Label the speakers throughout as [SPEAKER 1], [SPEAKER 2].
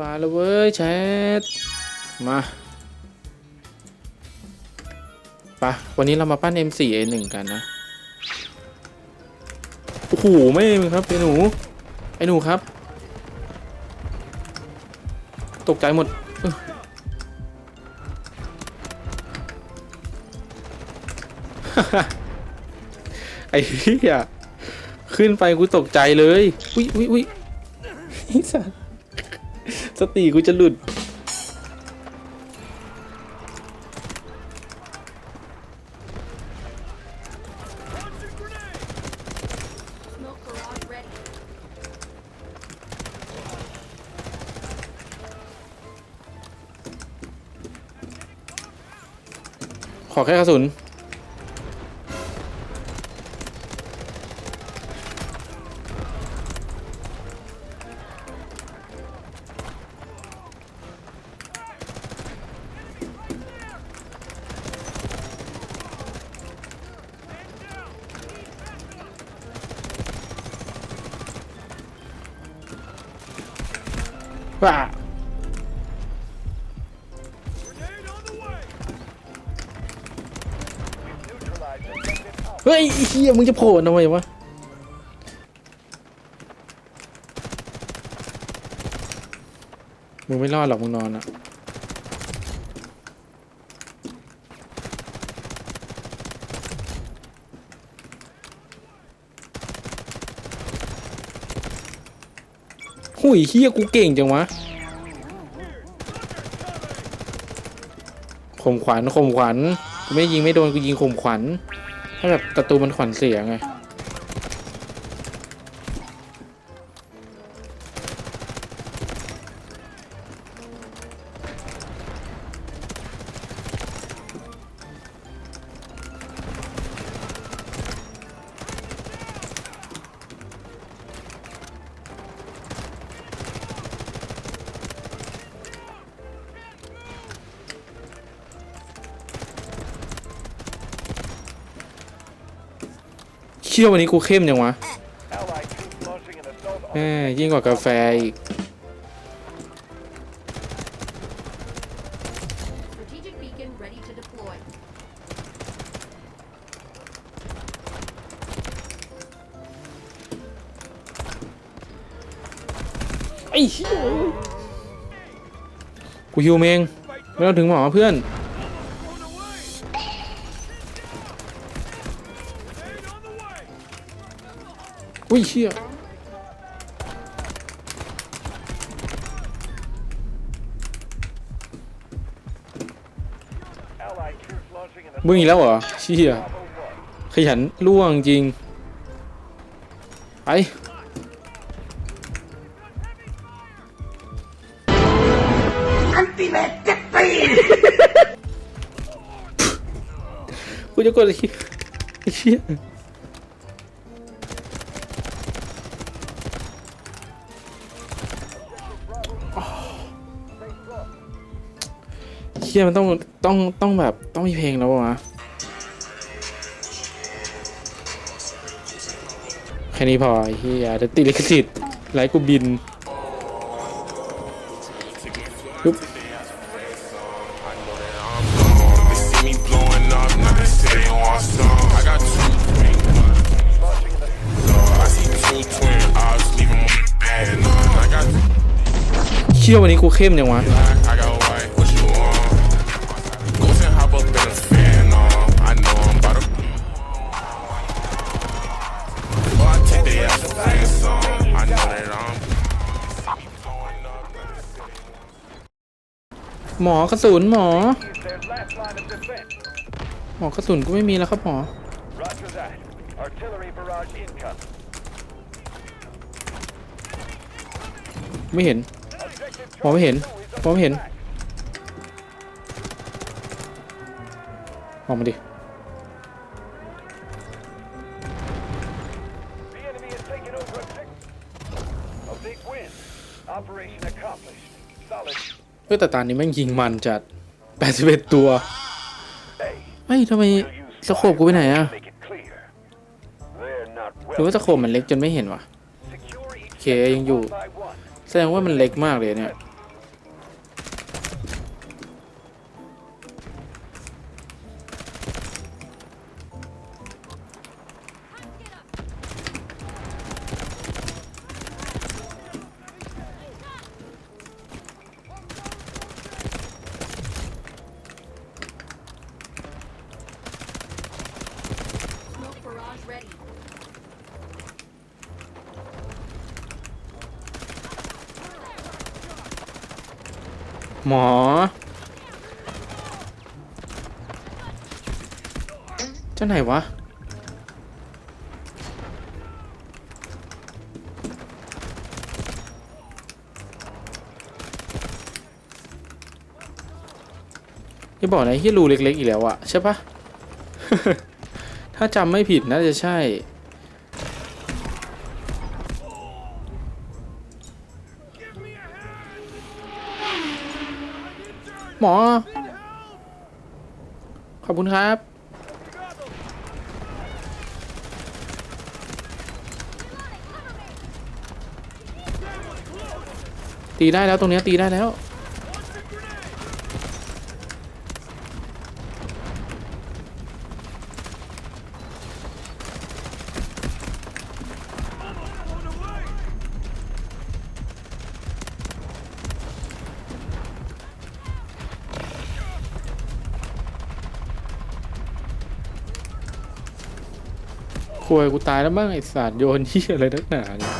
[SPEAKER 1] มาแล้วเว้ยแชทมาปะวันนี้เรามาปั้น M4A1 กันนะ โอ้โห ไม่งครับ ไอ้หนู ไอ้หนูครับ ตกใจหมดออไอ้เหี้ยขึ้นไปกูตกใจเลย อุ้ยอุ้ยอุ้ยไอ้สัส สติกูจะหลุด
[SPEAKER 2] Smoke barrage ready.
[SPEAKER 1] ขอแค่กระสุน ว้าเฮ้ยเฮียมึงจะโผล่ทำไมวะมึงไม่รอดหรอกมึงนอนอะ ยเฮียกูเก่งจังวะข่มขวัญข่มขวัญกูไม่ยิงไม่โดนกูยิงข่มขวัญถ้าแบบประตูมันขวัญเสียไง เชี่ยววันนี้กูเข้มยังวะ
[SPEAKER 3] Allied troops launching an assault
[SPEAKER 1] แห
[SPEAKER 3] on
[SPEAKER 1] มยิ่งกว่ากาแฟอีก
[SPEAKER 2] Strategic beacon ready to deploy.
[SPEAKER 1] ไอ้เหี้ยกูฮิวเมงไม่ต้องถึงหมอเพื่อน อุ้ยเชี่ย
[SPEAKER 3] Allied troops launching an
[SPEAKER 1] มึงอีกแล้วเหรอเชี่ย
[SPEAKER 3] Bravo 1.
[SPEAKER 1] ขยันล่วงจริงไปกูจะกดไอ้เหี้ยไอ้เชี่ย เฮียมันต้องต้องต้องแบบต้องมีเพลงแล้ววะแค่นี้พอไเฮียจะติลิขสิทธิ์ไลกูบินปุ๊บ เชี่ยวันนี้กูเข้มยังวะ หมอกระสุนหมอ หมอกระสุนก็ไม่มีแล้วครับหมอ ไม่เห็น
[SPEAKER 3] ห
[SPEAKER 1] มอไม่เห็น
[SPEAKER 3] ห
[SPEAKER 1] มอไม่เห็นออกมาดิ ฮ้ยแต่ตานี้แม่งยิงมันจัด81ตัวเฮ้ยทำไมสโคบกูไปไหนอะหรือว่าสโคบมันเล็กจนไม่เห็นวะ
[SPEAKER 3] โอเค
[SPEAKER 1] ยั
[SPEAKER 3] งอยู่
[SPEAKER 1] แสดงว่ามันเล็กมากเลยเนี่ย หมอ เจ้าไหนวะยี่บอกนะที่รูเล็กๆอีกแล้วอะใช่ปะ ถ้าจำไม่ผิดน่าจะใช่ หมอ ขอบคุณครับ ตีได้แล้วตรงนี้ตีได้แล้ว ควยกูตายแล้วบ้างไอสัตว์โยนที่อะไรนักหนาเนี่ย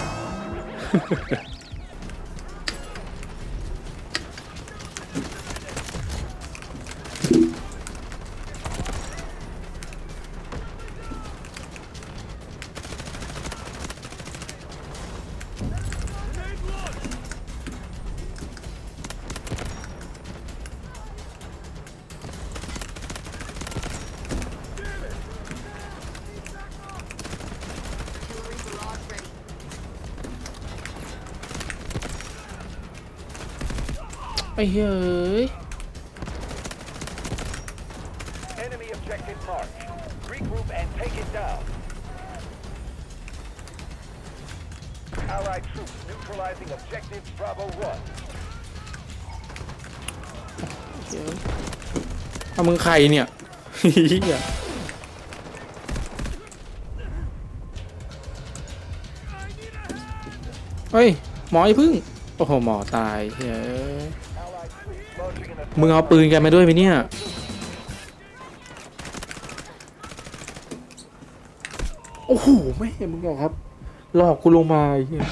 [SPEAKER 1] อ้เฮ้ย
[SPEAKER 3] Enemy objective marked. Regroup and take it down. Allied troops neutralizing objective Bravo 1.
[SPEAKER 1] เอามึงใครเนี่ย เหี้ย เฮ้ย หมออย่าพึ่ง โอ้โห หมอตายเฮ้ย มึงเอาปืนกันมาด้วยไหมเนี่ย โอ้โหไม่เห็นมึงเหรอครับ หลอกกูลงมาไอ้เหี้ย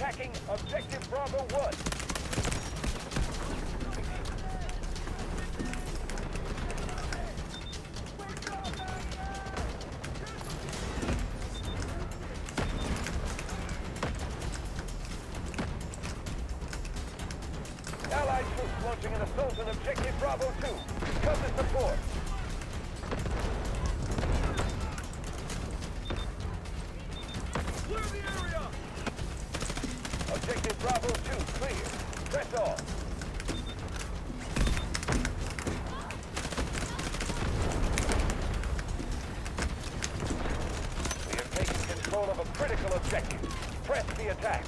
[SPEAKER 3] attacking objective Bravo 1. Bravo 2 clear. Press on. We have taken control of a critical objective. Press the attack.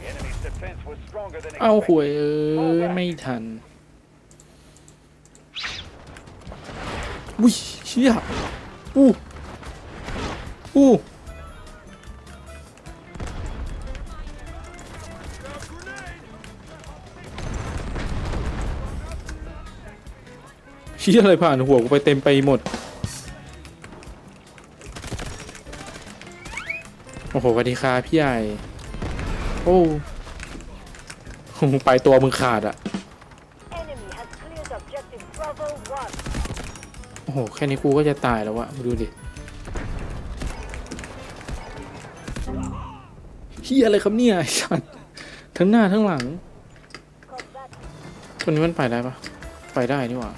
[SPEAKER 3] The enemy's defense was stronger than
[SPEAKER 1] เอาห
[SPEAKER 3] expected.
[SPEAKER 1] วยเอ้ย ไม่ทัน อุ้ยเชี่ยอู้อู้เชี่ยอะไรผ่านหัวกูไปเต็มไปหมด โอ้โหสวัสดีค่ะพี่ใหญ่ โอ้มึงไปตัวมึงขาดอะ
[SPEAKER 4] Enemy has cleared objective Bravo 1.
[SPEAKER 1] โอ้โห แค่นี้กูก็จะตายแล้ววะมาดูดิเฮียอะไรครับเนี่ยไอ้สัตว์ทั้งหน้าทั้งหลังตัวนี้มันไปได้ปะไปได้นี่หว่า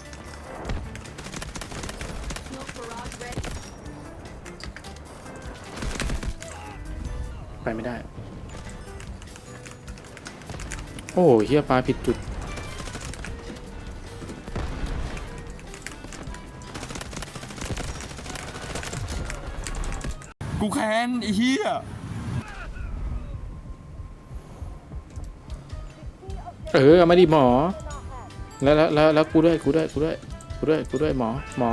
[SPEAKER 1] ไปไม่ได้ โอ้โหเฮียปลาผิดจุด
[SPEAKER 5] กูแค้นไอ้เหี้ย
[SPEAKER 1] เออเอามาดิหมอ แล้วแล้วแล้วแล้วกูด้วยกูด้วยกูด้วยกูด้วยกูด้วยหมอหมอ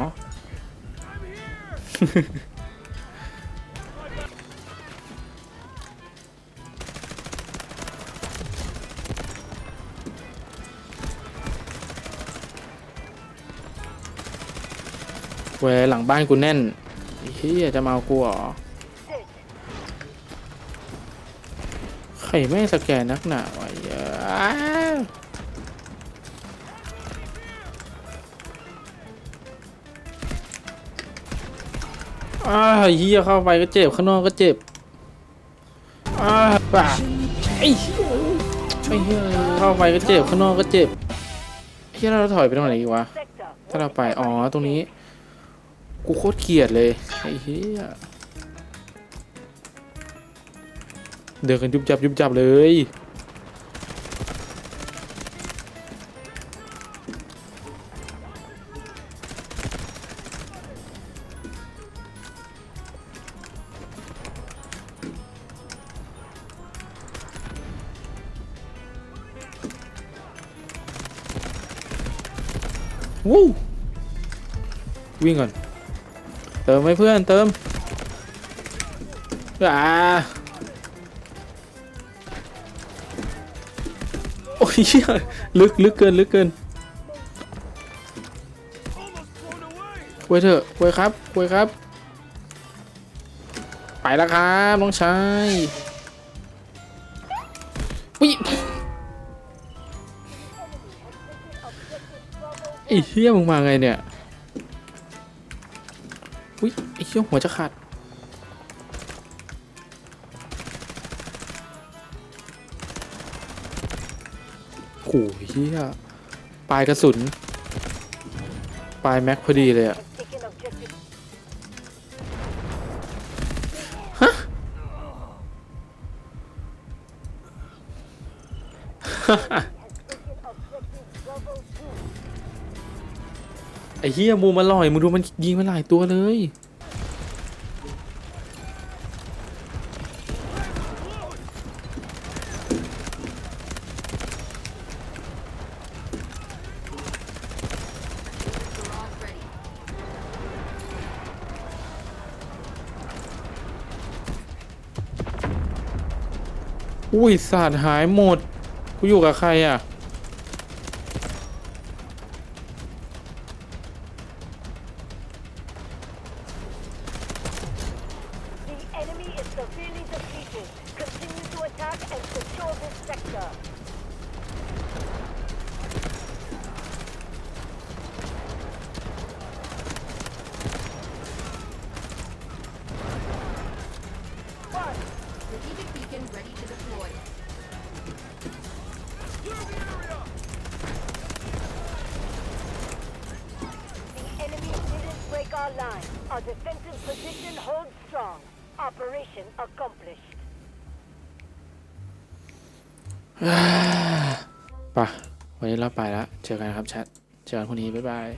[SPEAKER 1] เว้ยหลังบ้านกูแน่นไอ้เฮียจะมาเอากูเหรอ ใครไม่สแกนนักหนาวะเยอะอ้าเฮียเข้าไปก็เจ็บข้างนอกก็เจ็บอ้าป่าไอ้เฮ้ยไอ้เฮียเข้าไปก็เจ็บข้างนอกก็เจ็บเฮียเราถอยไปตรงไหนอีกวะถ้าเราไปอ๋อตรงนี้ กูโคตรเกลียดเลยไอ้เหี้ย เดินกันยุบจับยุบจับเลย วู้วิ่งก่อน เติมไหมเพื่อนเติมอ่า โอ้ยเหี้ยลึกลึกเกินลึกเกินคุยเถอะคุยครับคุยครับ ไปแล้วครับน้องชายวิไอ้เหี้ยมึงมาไงเนี่ยอุ้ยไอ้เหี้ยหัวจะขาด โอ้ยเหี้ยปลายกระสุน ปลายแม็กพอดีเลยอะฮะไอ้เหี้ยมูมันลอยมึงดูมันยิงมันหลายตัวเลย อุ้ยสาดหายหมด กูอยู่กับใครอะ
[SPEAKER 4] defensive position hold strong. Operation accomplished.
[SPEAKER 1] ป่ะ วันนี้เราไปแล้ว เจอกันครับแชท เจอกันพรุ่งนี้ บ๊ายบาย